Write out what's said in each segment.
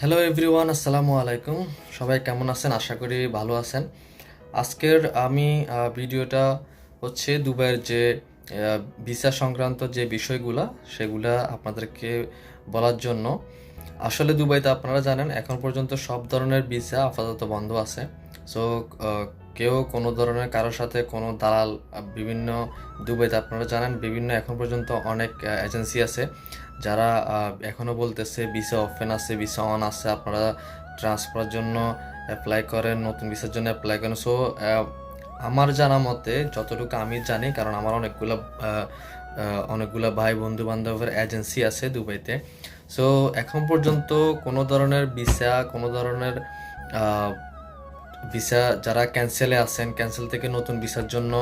Hello everyone আসসালামু আলাইকুম। সবাই কেমন আছেন? আশা করি ভালো আছেন। আজকের আমি ভিডিওটা হচ্ছে দুবাইয়ের যে ভিসা সংক্রান্ত যে বিষয়গুলা, সেগুলা আপনাদেরকে বলার জন্য। আসলে দুবাইতে আপনারা জানেন, এখন পর্যন্ত সব ধরনের ভিসা আপাতত বন্ধ আছে। সো কেউ কোনো ধরনের কারোর সাথে কোনো দালাল বিভিন্ন দুবাইতে আপনারা জানেন বিভিন্ন এখন পর্যন্ত অনেক এজেন্সি আছে যারা আহ, এখনও বলতেছে ভিসা ওপেন আছে ভিসা অন আছে আপনারা ট্রান্সফারের জন্য অ্যাপ্লাই করেন নতুন ভিসার জন্য অ্যাপ্লাই করেন। সো আমার জানা মতে যতটুকু আমি জানি কারণ আমার অনেকগুলো অনেকগুলো ভাই বন্ধু বান্ধবের এজেন্সি আছে দুবাইতে সো এখন পর্যন্ত কোনো ধরনের ভিসা কোনো ধরনের ভিসা যারা ক্যান্সেলে আছেন ক্যান্সেল থেকে নতুন ভিসার জন্য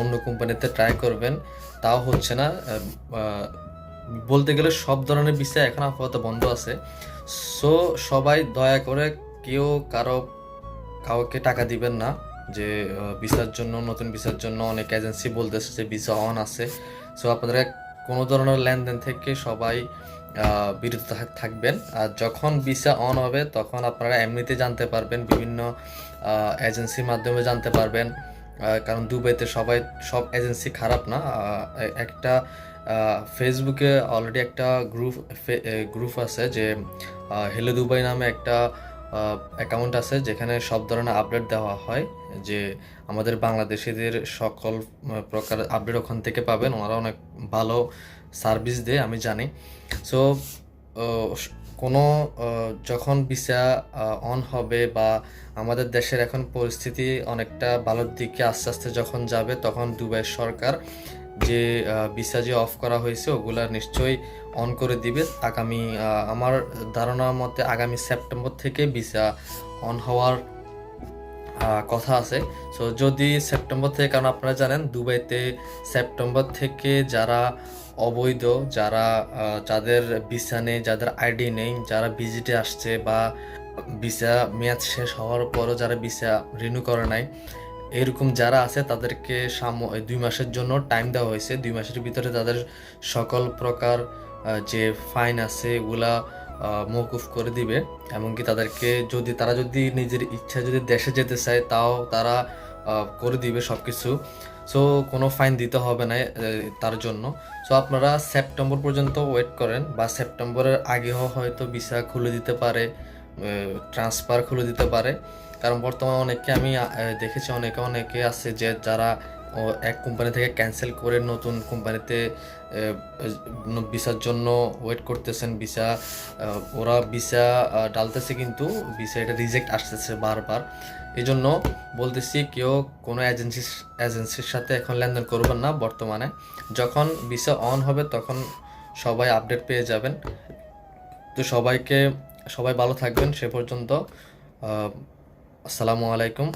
অন্য কোম্পানিতে ট্রাই করবেন তাও হচ্ছে না বলতে গেলে সব ধরনের ভিসা এখন আপাতত বন্ধ আছে। সো সবাই দয়া করে কেউ কারও, কাউকে টাকা দিবেন না, যে ভিসার জন্য, নতুন ভিসার জন্য অনেক এজেন্সি বলতেছে যে ভিসা অন আছে। সো আপনারা কোনো ধরনের লেনদেন থেকে সবাই বিরত থাকবেন। আর যখন ভিসা অন হবে, তখন আপনারা এমনিতে জানতে পারবেন, বিভিন্ন এজেন্সির মাধ্যমে জানতে পারবেন। কারণ দুবাইতে সবাই, সব এজেন্সি খারাপ না। একটা ফেসবুকে অলরেডি একটা গ্রুপ গ্রুপ আছে যে হেলো দুবাই নামে একটা অ্যাকাউন্ট আছে যেখানে সব ধরনের আপডেট দেওয়া হয় যে আমাদের বাংলাদেশিদের সকল প্রকার আপডেট ওখান থেকে পাবেন। ওনারা অনেক ভালো সার্ভিস দেয়, আমি জানি। সো কোনো যখন ভিসা অন হবে বা আমাদের দেশের এখন পরিস্থিতি অনেকটা ভালোর দিকে আস্তে আস্তে যখন যাবে, তখন দুবাই সরকার যে ভিসা যে অফ করা হয়েছে, ওগুলা নিশ্চয়ই অন করে দিবে। আগামী আমার ধারণা মতে আগামী সেপ্টেম্বর থেকে ভিসা অন হওয়ার কথা আছে। সো যদি সেপ্টেম্বর থেকে, কারণ আপনারা জানেন, দুবাইতে সেপ্টেম্বর থেকে যারা অবৈধ, যারা যাদের ভিসা নেই, যাদের আইডি নেই, যারা ভিজিটে আসছে বা ভিসা মেয়াদ শেষ হওয়ার পরও যারা ভিসা রিনিউ করে নাই এরকম যারা আছে তাদেরকে সাম দুই মাসের জন্য টাইম দেওয়া হয়েছে। দুই মাসের ভিতরে তাদের সকল প্রকার যে ফাইন আছে এগুলা আহ, মওকুফ করে দিবে। এমনকি তাদেরকে যদি তারা যদি নিজের ইচ্ছা যদি দেশে যেতে চায় তাও তারা করে দিবে সব কিছু সো কোনো ফাইন দিতে হবে না তার জন্য। সো আপনারা সেপ্টেম্বর পর্যন্ত ওয়েট করেন বা সেপ্টেম্বরের আগেও হয়তো ভিসা খুলে দিতে পারে ট্রান্সফার খুলে দিতে পারে। কারণ বর্তমানে অনেকে আমি দেখেছি অনেকে অনেকে আছে যে যারা এক কোম্পানি থেকে ক্যান্সেল করে নতুন কোম্পানিতে ভিসার জন্য ওয়েট করতেছেন, ভিসা ওরা ভিসা ডালতেছে কিন্তু, ভিসা এটা রিজেক্ট আসতেছে বারবার। এই জন্য বলতেছি কেউ কোনো এজেন্সি এজেন্সির সাথে এখন লেনদেন করবেন না বর্তমানে। যখন ভিসা অন হবে তখন সবাই আপডেট পেয়ে যাবেন। তো সবাইকে, সবাই ভালো থাকবেন, সে পর্যন্ত আসসালামু আলাইকুম।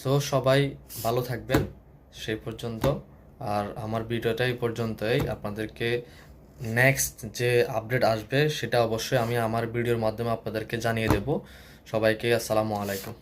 সো সবাই ভালো থাকবেন, সেই পর্যন্ত। আর আমার ভিডিওটা এই পর্যন্তই। আপনাদেরকে নেক্সট যে আপডেট আসবে, সেটা অবশ্যই আমি আমার ভিডিওর মাধ্যমে আপনাদেরকে জানিয়ে দেব। সবাইকে আসসালামু আলাইকুম।